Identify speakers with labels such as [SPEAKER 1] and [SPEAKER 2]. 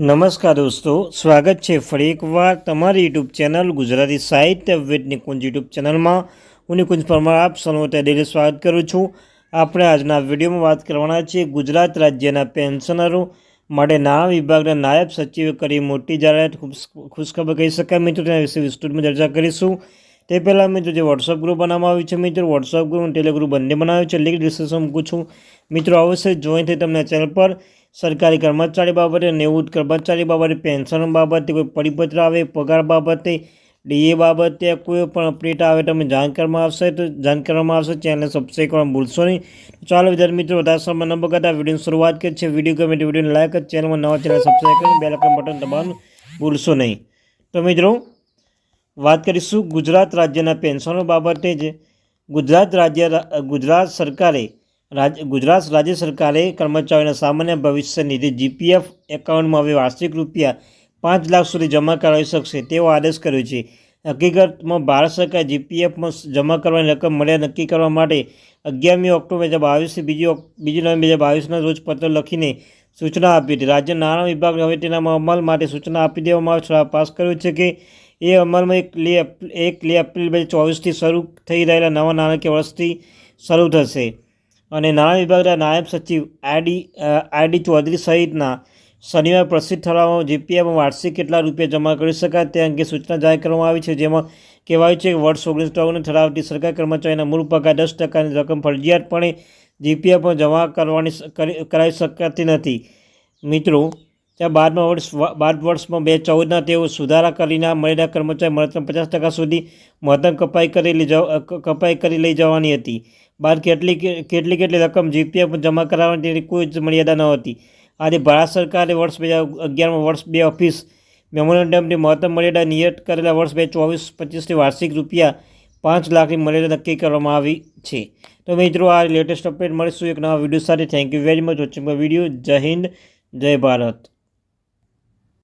[SPEAKER 1] નમસ્કાર દોસ્તો, સ્વાગત છે ફરી એકવાર તમારી યુટ્યુબ ચેનલ ગુજરાતી સાહિત્ય વેટ નિકુંજ યુટ્યુબ ચેનલમાં. હું નિકુંજ પરમાર, આપ સૌનું દિલ્હી સ્વાગત કરું છું. આપણે આજના વિડીયોમાં વાત કરવાના છીએ ગુજરાત રાજ્યના પેન્શનરો માટે નાણાં વિભાગના નાયબ સચિવે કરી મોટી જાહેરાત. ખુશ- ખુશખબર કહી શકાય મિત્રો, તેના વિશે વિસ્તૃતમાં ચર્ચા કરીશું. તે પહેલાં મિત્રો, જે વોટ્સઅપ ગ્રુપ બનાવવામાં આવ્યું છે મિત્રો વોટ્સઅપ ગ્રુપ અને ટેલિગ્રુપ બંને બનાવ્યું છે. લિંક ડિસ્ક્રિપ્શન મૂકું છું. મિત્રો, અવશ્ય જોઈન થઈ તમને ચેનલ પર સરકારી કર્મચારી બાબતે નિવૃત્ત કર્મચારી બાબતે પેન્શન બાબતે કોઈ પરિપત્ર આવે, પગાર બાબતે, ડીએ બાબતે કોઈ પણ અપડેટ આવે તમે જાણ કરવામાં આવશે. તો જાણ કરવામાં આવશે ચેનલને સબસ્ક્રાઈબ કરવા ભૂલશો નહીં. ચાલો વિદ્યાર્થી મિત્રો, વધારે સમય ન બગાડતા વિડીયોની શરૂઆત કરી છે વીડિયો ગમે તો વિડીયોને લાઈક ચેનલમાં નવા ચેનલ સબસ્ક્રાઈબ કરી બેલ આઇકન બટન દબાવવાનું ભૂલશો નહીં. તો મિત્રો, વાત કરીશું ગુજરાત રાજ્યના પેન્શનો બાબતે જ ગુજરાત રાજ્ય, ગુજરાત સરકારે રાજ, ગુજરાત રાજ્ય સરકારે કર્મચારીઓના સામાન્ય ભવિષ્ય નિધિ જીપીએફ એકાઉન્ટમાં હવે વાર્ષિક રૂપિયા પાંચ લાખ સુધી જમા કરાવી શકશે તેવો આદેશ કર્યો છે. હકીકતમાં ભારત સરકાર જીપીએફમાં જમા કરવાની રકમ મર્યાદા નક્કી કરવા માટે અગિયારમી ઓક્ટોબર બે હજાર બાવીસથી બીજી બીજી નવેમ્બર બે હજાર બાવીસના રોજ પત્ર લખીને સૂચના આપી હતી. રાજ્ય નાણાં વિભાગ હવે તેના અમલ માટે સૂચના આપી દેવામાં આવે પાસ કર્યો છે કે એ અમલમાં એક લે એક લે એપ્રિલ બે હજાર ચોવીસથી શરૂ થઈ રહેલા નવા નાણાકીય વર્ષથી શરૂ થશે. અને નાણાં વિભાગના નાયબ સચિવ આઈડી આઈડી ચૌધરી સહિતના શનિવાર પ્રસિદ્ધ ઠરાવમાં જીપીએફમાં વાર્ષિક કેટલા રૂપિયા જમા કરી શકાય તે અંગે સૂચના જાહેર કરવામાં આવી છે. જેમાં કહેવાયું છે કે વર્ષ ઓગણીસો ત્રાણુંને ઠરાવતી સરકાર કર્મચારીના મૂળ પગાર દસ ટકાની રકમ ફરજિયાતપણે જીપીએફમાં જમા કરવાની કરાવી શકાતી નથી. મિત્રો ત્યાં બારમા વર્ષ બાર વર્ષમાં બે ચૌદના તેઓ સુધારા કરીને મર્યાદા કર્મચારી મહત્તમ પચાસ ટકા સુધી મહત્તમ કપાઈ કરી લઈ કપાઈ કરી લઈ જવાની હતી. બાદ કેટલી કેટલી કેટલી રકમ જીપીએફ જમા કરાવવાની તેની કોઈ જ મર્યાદા ન હતી. આજે ભારત સરકારે વર્ષ બે હજાર અગિયારમાં વર્ષ બે ઓફિસ મેમોરેન્ડમની મહત્તમ મર્યાદા નિયત કરેલા વર્ષ બે ચોવીસ પચીસથી વાર્ષિક રૂપિયા પાંચ લાખની મર્યાદા નક્કી કરવામાં આવી છે. તો મિત્રો, આ લેટેસ્ટ અપડેટ મળીશું એક નવા વીડિયો સાથે. Thank you very much watching video Jai Hind, Jai Bharat.